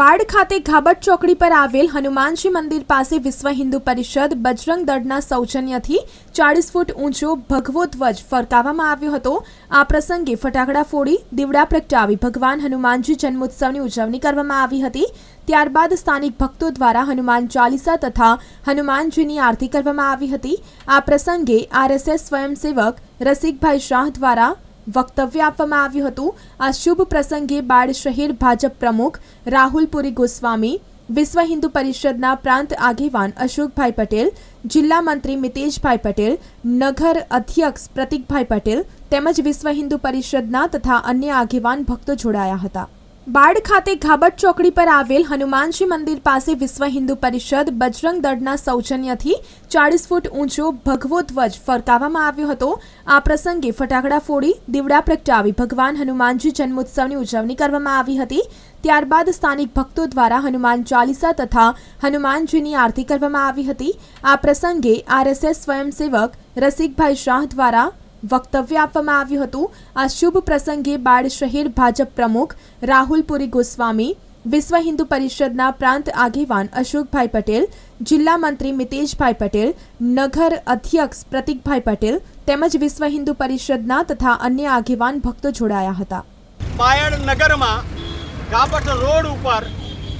બાળ ખાતે ઘાબટ ચોકડી પર આવેલ હનુમાનજી મંદિર પાસે વિશ્વ હિન્દુ પરિષદ બજરંગ દળના સૌજન્યથી ચાળીસ ફૂટ ઊંચો ભગવો ધ્વજ ફરકાવવામાં આવ્યો હતો. આ પ્રસંગે ફટાકડા ફોડી, દીવડા પ્રગટાવી ભગવાન હનુમાનજી જન્મોત્સવની ઉજવણી કરવામાં આવી હતી. ત્યારબાદ સ્થાનિક ભક્તો દ્વારા હનુમાન ચાલીસા તથા હનુમાનજીની આરતી કરવામાં આવી હતી. આ પ્રસંગે આરએસએસ સ્વયંસેવક રસિકભાઈ શાહ દ્વારા વક્તવ્ય આપવામાં આવ્યું હતું આ શુભ પ્રસંગે બાળ શહેર ભાજપ પ્રમુખ રાહુલપુરી ગોસ્વામી વિશ્વ હિન્દુ પરિષદના પ્રાંત આગેવાન અશોકભાઈ પટેલ જિલ્લા મંત્રી મિતેશભાઈ પટેલ નગર અધ્યક્ષ પ્રતિકભાઈ પટેલ તેમજ વિશ્વ હિન્દુ પરિષદના તથા અન્ય આગેવાન ભક્તો જોડાયા હતા બાળ ખાતે ઘાબટ ચોકડી પર આવેલ હનુમાનજી મંદિર પાસે વિશ્વ હિન્દુ પરિષદ બજરંગ દળના સૌજન્યથી ચાળીસ ફૂટ ઊંચો ભગવો ધ્વજ ફરકાવવામાં આવ્યો હતો. આ પ્રસંગે ફટાકડા ફોડી, દીવડા પ્રગટાવી ભગવાન હનુમાનજી જન્મોત્સવની ઉજવણી કરવામાં આવી હતી. ત્યારબાદ સ્થાનિક ભક્તો દ્વારા હનુમાન ચાલીસા તથા હનુમાનજીની આરતી કરવામાં આવી હતી. આ પ્રસંગે આરએસએસ સ્વયંસેવક રસિકભાઈ શાહ દ્વારા વક્તવ્ય આપવામાં આવ્યું હતું આ શુભ પ્રસંગે બાળ શહેર ભાજપ પ્રમુખ રાહુલપુરી ગોસ્વામી વિશ્વ હિન્દુ પરિષદના પ્રાંત આગેવાન અશોકભાઈ પટેલ જિલ્લા મંત્રી મિતેશભાઈ પટેલ નગર અધ્યક્ષ પ્રતિકભાઈ પટેલ તેમજ વિશ્વ હિન્દુ પરિષદના તથા અન્ય આગેવાન ભક્તો જોડાયા હતા પાયણ નગરમાં ગાબટ રોડ ઉપર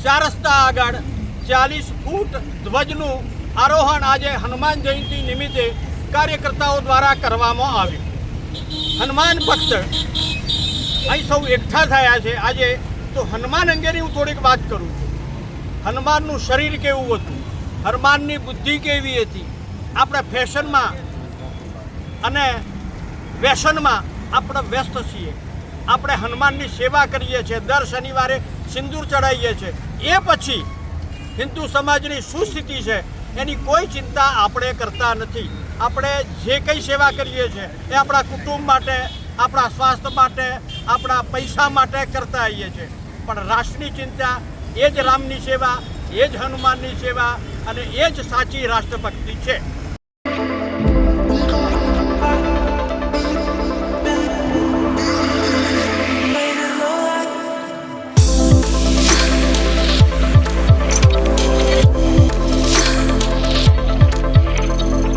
ચાર રસ્તા આગળ ચાલીસ ફૂટ ધ્વજનું આરોહણ આજે હનુમાન જયંતિ નિમિત્તે કાર્યકર્તાઓ દ્વારા કરવામાં આવ્યું. હનુમાન ભક્ત અહીં સૌ એકઠા થયા છે. આજે તો હનુમાન અંગેની હું થોડીક વાત કરું છું. હનુમાનનું શરીર કેવું હતું? હનુમાનની બુદ્ધિ કેવી હતી? આપણે ફેશનમાં અને વ્યસનમાં આપણે વ્યસ્ત છીએ. આપણે હનુમાનની સેવા કરીએ છીએ. દર શનિવારે સિંદૂર ચડાવીએ છીએ. એ પછી હિન્દુ સમાજની શું સ્થિતિ છે. એની કોઈ ચિંતા આપણે કરતા નથી. આપણે જે કંઈ સેવા કરીએ છીએ, એ આપણા કુટુંબ માટે, આપણા સ્વાસ્થ્ય માટે, આપણા પૈસા માટે કરતા આવીએ છીએ. પણ રાષ્ટ્રની ચિંતા, એ જ રામની સેવા, એ જ હનુમાનની સેવા અને એ જ સાચી રાષ્ટ્રભક્તિ છે.